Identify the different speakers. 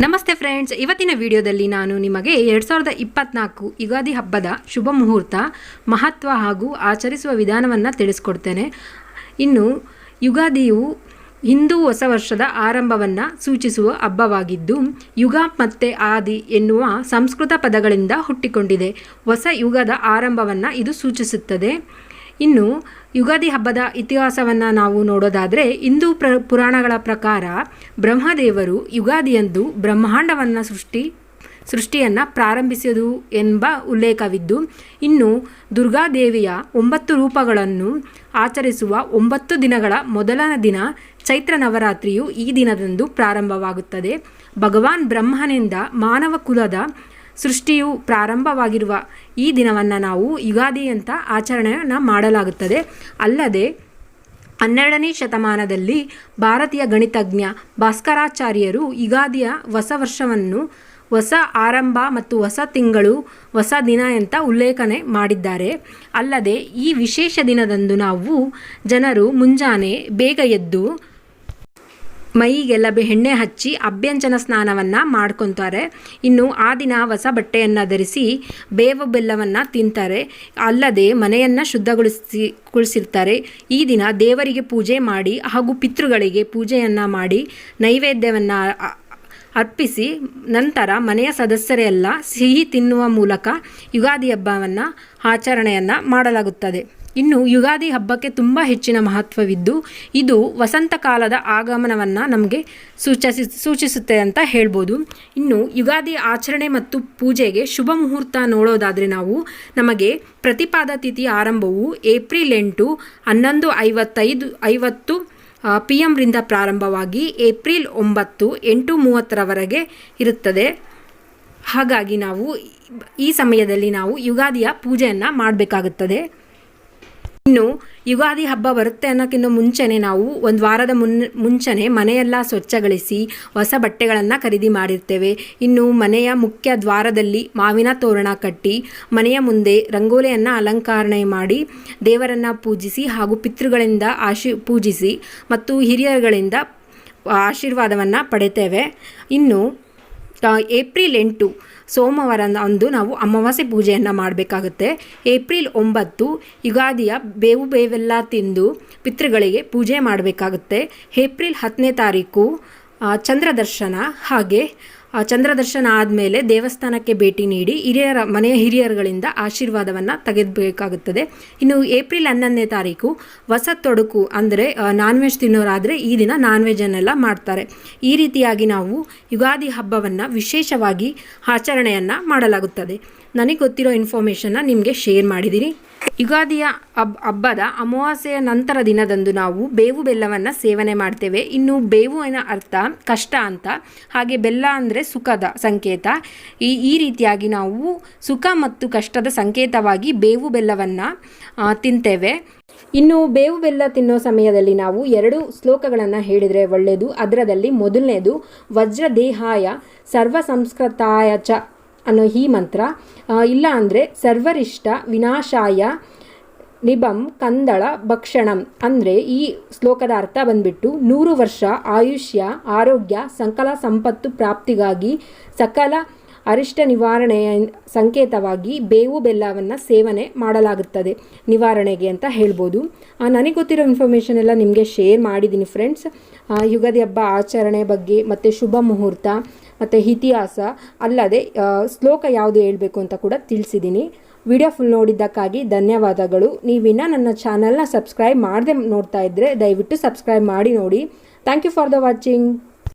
Speaker 1: ನಮಸ್ತೆ ಫ್ರೆಂಡ್ಸ್, ಇವತ್ತಿನ ವಿಡಿಯೋದಲ್ಲಿ ನಾನು ನಿಮಗೆ ಎರಡು ಸಾವಿರದ ಇಪ್ಪತ್ನಾಲ್ಕು ಯುಗಾದಿ ಹಬ್ಬದ ಶುಭ ಮುಹೂರ್ತ, ಮಹತ್ವ ಹಾಗೂ ಆಚರಿಸುವ ವಿಧಾನವನ್ನು ತಿಳಿಸ್ಕೊಡ್ತೇನೆ. ಇನ್ನು ಯುಗಾದಿಯು ಹಿಂದೂ ಹೊಸ ವರ್ಷದ ಆರಂಭವನ್ನು ಸೂಚಿಸುವ ಹಬ್ಬವಾಗಿದ್ದು, ಯುಗ ಮತ್ತೆ ಆದಿ ಎನ್ನುವ ಸಂಸ್ಕೃತ ಪದಗಳಿಂದ ಹುಟ್ಟಿಕೊಂಡಿದೆ. ಹೊಸ ಯುಗದ ಆರಂಭವನ್ನು ಇದು ಸೂಚಿಸುತ್ತದೆ. ಇನ್ನು ಯುಗಾದಿ ಹಬ್ಬದ ಇತಿಹಾಸವನ್ನು ನಾವು ನೋಡೋದಾದರೆ ಹಿಂದೂ ಪ್ರ, ಪುರಾಣಗಳ ಪ್ರಕಾರ ಬ್ರಹ್ಮದೇವರು ಯುಗಾದಿಯಂದು ಬ್ರಹ್ಮಾಂಡವನ್ನು ಸೃಷ್ಟಿ, ಸೃಷ್ಟಿಯನ್ನು ಪ್ರಾರಂಭಿಸಿದು ಎಂಬ ಉಲ್ಲೇಖವಿದ್ದು, ಇನ್ನು ದುರ್ಗಾದೇವಿಯ ಒಂಬತ್ತು ರೂಪಗಳನ್ನು ಆಚರಿಸುವ ಒಂಬತ್ತು ದಿನಗಳ ಮೊದಲನ ದಿನ ಚೈತ್ರ ನವರಾತ್ರಿಯು ಈ ದಿನದಂದು ಪ್ರಾರಂಭವಾಗುತ್ತದೆ. ಭಗವಾನ್ ಬ್ರಹ್ಮನಿಂದ ಮಾನವ ಕುಲದ ಸೃಷ್ಟಿಯು ಪ್ರಾರಂಭವಾಗಿರುವ ಈ ದಿನವನ್ನು ನಾವು ಯುಗಾದಿ ಅಂತ ಆಚರಣೆಯನ್ನು ಮಾಡಲಾಗುತ್ತದೆ. ಅಲ್ಲದೆ ಹನ್ನೆರಡನೇ ಶತಮಾನದಲ್ಲಿ ಭಾರತೀಯ ಗಣಿತಜ್ಞ ಭಾಸ್ಕರಾಚಾರ್ಯರು ಯುಗಾದಿಯ ಹೊಸ ವರ್ಷವನ್ನು, ಹೊಸ ಆರಂಭ ಮತ್ತು ಹೊಸ ತಿಂಗಳು, ಹೊಸ ದಿನ ಅಂತ ಉಲ್ಲೇಖನೆ ಮಾಡಿದ್ದಾರೆ. ಅಲ್ಲದೆ ಈ ವಿಶೇಷ ದಿನದಂದು ನಾವು ಜನರು ಮುಂಜಾನೆ ಬೇಗ ಎದ್ದು ಮೈಗೆಲ್ಲ ಬೆಣ್ಣೆ ಹಚ್ಚಿ ಅಭ್ಯಂಜನ ಸ್ನಾನವನ್ನು ಮಾಡ್ಕೊತಾರೆ. ಇನ್ನು ಆ ದಿನ ಹೊಸ ಬಟ್ಟೆಯನ್ನು ಧರಿಸಿ ಬೇವು ಬೆಲ್ಲವನ್ನು ತಿಂತಾರೆ. ಅಲ್ಲದೆ ಮನೆಯನ್ನು ಶುದ್ಧಗೊಳಿಸಿ ಗೊಳಿಸಿರ್ತಾರೆ ಈ ದಿನ ದೇವರಿಗೆ ಪೂಜೆ ಮಾಡಿ ಹಾಗೂ ಪಿತೃಗಳಿಗೆ ಪೂಜೆಯನ್ನು ಮಾಡಿ ನೈವೇದ್ಯವನ್ನು ಅರ್ಪಿಸಿ ನಂತರ ಮನೆಯ ಸದಸ್ಯರೆಲ್ಲ ಸಿಹಿ ತಿನ್ನುವ ಮೂಲಕ ಯುಗಾದಿ ಹಬ್ಬವನ್ನು ಆಚರಣೆಯನ್ನು ಮಾಡಲಾಗುತ್ತದೆ. ಇನ್ನು ಯುಗಾದಿ ಹಬ್ಬಕ್ಕೆ ತುಂಬ ಹೆಚ್ಚಿನ ಮಹತ್ವವಿದ್ದು, ಇದು ವಸಂತ ಕಾಲದ ಆಗಮನವನ್ನು ನಮಗೆ ಸೂಚಿಸಿ, ಸೂಚಿಸುತ್ತೆ ಅಂತ ಹೇಳ್ಬೋದು. ಇನ್ನು ಯುಗಾದಿ ಆಚರಣೆ ಮತ್ತು ಪೂಜೆಗೆ ಶುಭ ಮುಹೂರ್ತ ನೋಡೋದಾದರೆ ನಾವು ನಮಗೆ ಪ್ರತಿಪಾದ ತಿಥಿ ಆರಂಭವು ಏಪ್ರಿಲ್ ಎಂಟು, ಹನ್ನೊಂದು ಐವತ್ತೈದು, ಐವತ್ತು ಪಿ ಎಮ್ರಿಂದ ಪ್ರಾರಂಭವಾಗಿ ಏಪ್ರಿಲ್ ಒಂಬತ್ತು, ಎಂಟು ಮೂವತ್ತರವರೆಗೆ ಇರುತ್ತದೆ. ಹಾಗಾಗಿ ನಾವು ಈ ಸಮಯದಲ್ಲಿ ನಾವು ಯುಗಾದಿಯ ಪೂಜೆಯನ್ನು ಮಾಡಬೇಕಾಗುತ್ತದೆ. ಇನ್ನು ಯುಗಾದಿ ಹಬ್ಬ ಬರುತ್ತೆ ಅನ್ನೋಕ್ಕಿಂತ ಮುಂಚೆನೆ ನಾವು ಒಂದು ವಾರದ ಮುನ್, ಮುಂಚೆನೆ ಮನೆಯೆಲ್ಲ ಸ್ವಚ್ಛಗೊಳಿಸಿ ಹೊಸ ಬಟ್ಟೆಗಳನ್ನು ಖರೀದಿ ಮಾಡಿರ್ತೇವೆ. ಇನ್ನು ಮನೆಯ ಮುಖ್ಯ ದ್ವಾರದಲ್ಲಿ ಮಾವಿನ ತೋರಣ ಕಟ್ಟಿ, ಮನೆಯ ಮುಂದೆ ರಂಗೋಲಿಯನ್ನು ಅಲಂಕರಣೆ ಮಾಡಿ, ದೇವರನ್ನು ಪೂಜಿಸಿ ಹಾಗೂ ಪಿತೃಗಳಿಂದ ಆಶಿ, ಪೂಜಿಸಿ ಮತ್ತು ಹಿರಿಯರುಗಳಿಂದ ಆಶೀರ್ವಾದವನ್ನು ಪಡೆತೇವೆ. ಇನ್ನು ಏಪ್ರಿಲ್ ಎಂಟು ಸೋಮವಾರ ಅಂದು ನಾವು ಅಮಾವಾಸ್ಯೆ ಪೂಜೆಯನ್ನು ಮಾಡಬೇಕಾಗುತ್ತೆ. ಏಪ್ರಿಲ್ ಒಂಬತ್ತು ಯುಗಾದಿಯ ಬೇವು ಬೇವೆಲ್ಲ ತಿಂದು ಪಿತೃಗಳಿಗೆ ಪೂಜೆ ಮಾಡಬೇಕಾಗುತ್ತೆ. ಏಪ್ರಿಲ್ ಹತ್ತನೇ ತಾರೀಕು ಚಂದ್ರದರ್ಶನ ಹಾಗೆ ಚಂದ್ರದರ್ಶನ ಆದಮೇಲೆ ದೇವಸ್ಥಾನಕ್ಕೆ ಭೇಟಿ ನೀಡಿ ಹಿರಿಯರ, ಮನೆಯ ಹಿರಿಯರುಗಳಿಂದ ಆಶೀರ್ವಾದವನ್ನು ತೆಗೆದಬೇಕಾಗುತ್ತದೆ. ಇನ್ನು ಏಪ್ರಿಲ್ ಹನ್ನೊಂದನೇ ತಾರೀಕು ಹೊಸ ತೊಡಕು ಅಂದರೆ ನಾನ್ ವೆಜ್ ತಿನ್ನೋರಾದರೆ ಈ ದಿನ ನಾನ್ ವೆಜ್ಜನ್ನೆಲ್ಲ ಮಾಡ್ತಾರೆ. ಈ ರೀತಿಯಾಗಿ ನಾವು ಯುಗಾದಿ ಹಬ್ಬವನ್ನು ವಿಶೇಷವಾಗಿ ಆಚರಣೆಯನ್ನು ಮಾಡಲಾಗುತ್ತದೆ. ನನಗೆ ಗೊತ್ತಿರೋ ಇನ್ಫಾರ್ಮೇಷನ್ನ ನಿಮಗೆ ಶೇರ್ ಮಾಡಿದ್ದೀನಿ ಯುಗಾದಿಯ ಹಬ್, ಹಬ್ಬದ ಅಮಾವಾಸ್ಯೆಯ ನಂತರ ದಿನದಂದು ನಾವು ಬೇವು ಬೆಲ್ಲವನ್ನು ಸೇವನೆ ಮಾಡ್ತೇವೆ. ಇನ್ನು ಬೇವು ಅರ್ಥ ಕಷ್ಟ ಅಂತ. ಹಾಗೆ ಬೆಲ್ಲ ಅಂದರೆ ಸುಖದ ಸಂಕೇತ. ಈ ಈ ರೀತಿಯಾಗಿ ನಾವು ಸುಖ ಮತ್ತು ಕಷ್ಟದ ಸಂಕೇತವಾಗಿ ಬೇವು ಬೆಲ್ಲವನ್ನು ತಿಂತೇವೆ. ಇನ್ನು ಬೇವು ಬೆಲ್ಲ ತಿನ್ನೋ ಸಮಯದಲ್ಲಿ ನಾವು ಎರಡು ಶ್ಲೋಕಗಳನ್ನು ಹೇಳಿದರೆ ಒಳ್ಳೆಯದು. ಅದರದಲ್ಲಿ ಮೊದಲನೇದು, ವಜ್ರದೇಹಾಯ ಸರ್ವ ಸಂಸ್ಕೃತಾಯ ಚ ಅನ್ನೋ ಈ ಮಂತ್ರ. ಇಲ್ಲ ಅಂದರೆ ಸರ್ವರಿಷ್ಟ ವಿನಾಶಾಯ ನಿಬಂ ಕಂದಳ ಭಕ್ಷಣಂ ಅಂದರೆ ಈ ಶ್ಲೋಕದ ಅರ್ಥ ಬಂದ್ಬಿಟ್ಟು ನೂರು ವರ್ಷ ಆಯುಷ್ಯ, ಆರೋಗ್ಯ, ಸಕಲ ಸಂಪತ್ತು ಪ್ರಾಪ್ತಿಗಾಗಿ ಸಕಲ ಅರಿಷ್ಟ ನಿವಾರಣೆಯ ಸಂಕೇತವಾಗಿ ಬೇವು ಬೆಲ್ಲವನ್ನು ಸೇವನೆ ಮಾಡಲಾಗುತ್ತದೆ. ನಿವಾರಣೆಗೆ ಅಂತ ಹೇಳ್ಬೋದು. ನನಗೆ ಗೊತ್ತಿರೋ ಇನ್ಫಾರ್ಮೇಷನ್ ಎಲ್ಲ ನಿಮಗೆ ಶೇರ್ ಮಾಡಿದ್ದೀನಿ ಫ್ರೆಂಡ್ಸ್ ಯುಗಾದಿ ಹಬ್ಬ ಆಚರಣೆ ಬಗ್ಗೆ, ಮತ್ತು ಶುಭ ಮುಹೂರ್ತ, ಮತ್ತು ಇತಿಹಾಸ, ಅಲ್ಲದೆ ಶ್ಲೋಕ ಯಾವುದು ಹೇಳಬೇಕು ಅಂತ ಕೂಡ ತಿಳಿಸಿದ್ದೀನಿ ವಿಡಿಯೋ ಫುಲ್ ನೋಡಿದ್ದಕ್ಕಾಗಿ ಧನ್ಯವಾದಗಳು. ನೀವಿನ್ನ ನನ್ನ ಚಾನಲ್ನ ಸಬ್ಸ್ಕ್ರೈಬ್ ಮಾಡದೆ ನೋಡ್ತಾ ಇದ್ದರೆ ದಯವಿಟ್ಟು ಸಬ್ಸ್ಕ್ರೈಬ್ ಮಾಡಿ ನೋಡಿ. Thank you for the watching